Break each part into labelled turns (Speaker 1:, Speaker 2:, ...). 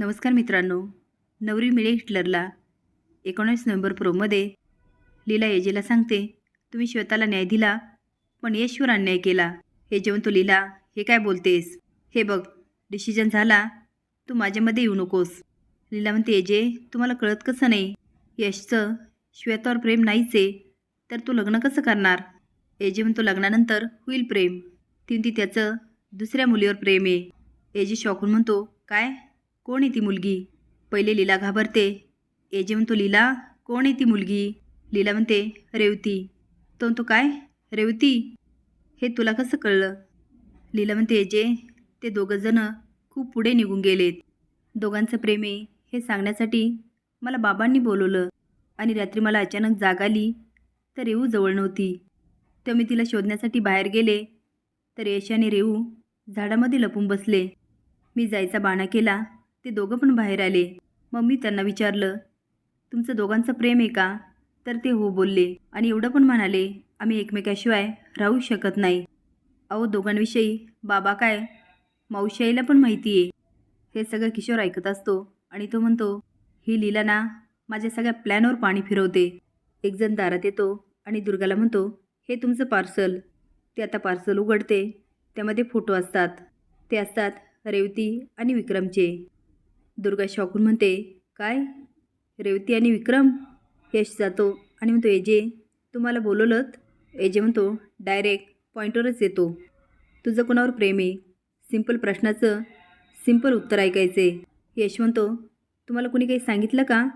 Speaker 1: नमस्कार मित्रांनो. नवरी मिळे हिटलरला एकोणीस नोव्हेंबर प्रोमध्ये लीला एजेला सांगते तुम्ही श्वेताला न्याय दिला पण यशवर अन्याय केला. हे जेवण तू लीला हे काय बोलतेस? हे बघ डिसिजन झाला तू माझ्यामध्ये येऊ नकोस. लीला म्हणते एजे तुम्हाला कळत कसं नाही? यशचं श्वेतावर प्रेम नाहीच आहे तर तू लग्न कसं करणार? एजे म्हणतो लग्नानंतर होईल प्रेम. ती म्हणती त्याचं दुसऱ्या मुलीवर प्रेम आहे. एजे शॉकून म्हणतो काय? कोण आहे ती मुलगी? पहिले लीला घाबरते. एजे म्हणतो लीला? कोण आहे ती मुलगी? लीला म्हणते रेवती. तो म्हणतो काय? रेवती? हे तुला कसं कळलं? लीला म्हणते एजे ते दोघंजणं खूप पुढे निघून गेलेत. दोघांचं प्रेम आहे हे सांगण्यासाठी मला बाबांनी बोलवलं आणि रात्री मला अचानक जाग आली तर रेऊ जवळ नव्हती. तर मी तिला शोधण्यासाठी बाहेर गेले तर यश आणि रेऊ झाडामध्ये लपून बसले. मी जायचा बाणा केला. ते दोघं पण बाहेर आले. मग मी त्यांना विचारलं तुमचं दोघांचं प्रेम आहे का? तर ते हो बोलले आणि एवढं पण म्हणाले आम्ही एकमेकाशिवाय राहू शकत नाही. अहो दोघांविषयी बाबा काय? मावशी आईला पण माहिती आहे हे सगळं किशोर ऐकत असतो आणि तो म्हणतो ही लीला ना माझ्या सगळ्या प्लॅनवर पाणी फिरवते. एकजण दारात येतो आणि दुर्गाला म्हणतो हे तुमचं पार्सल. ते आता पार्सल उघडते त्यामध्ये फोटो असतात. ते असतात रेवती आणि विक्रमचे. दुर्गा शॉकून म्हणते काय? रेवती आणि विक्रम? यश जातो आणि म्हणतो एजे तुम्हाला बोलवलं एजे म्हणतो डायरेक्ट पॉईंटवरच येतो. तुझं कोणावर प्रेम आहे? सिंपल प्रश्नाचं सिंपल उत्तर ऐकायचे. यश म्हणतो तुम्हाला कुणी काही सांगितलं का?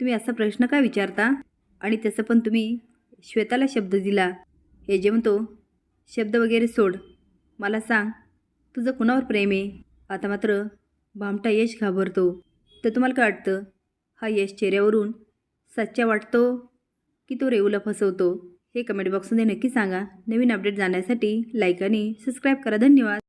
Speaker 1: तुम्ही असा प्रश्न का विचारता? आणि त्याचं पण तुम्ही श्वेताला शब्द दिला. एजे म्हणतो शब्द वगैरे सोड. मला सांग तुझं कुणावर प्रेम आहे? आता मात्र भामटा यश घाबरतो. तर तुम्हाला काय वाटतं? हा यश चेहऱ्यावरून सच्चा वाटतो की तो रेवूला फसवतो? हे कमेंट बॉक्समध्ये नक्की सांगा. नवीन अपडेट जाण्यासाठी लाईक आणि सबस्क्राईब करा. धन्यवाद.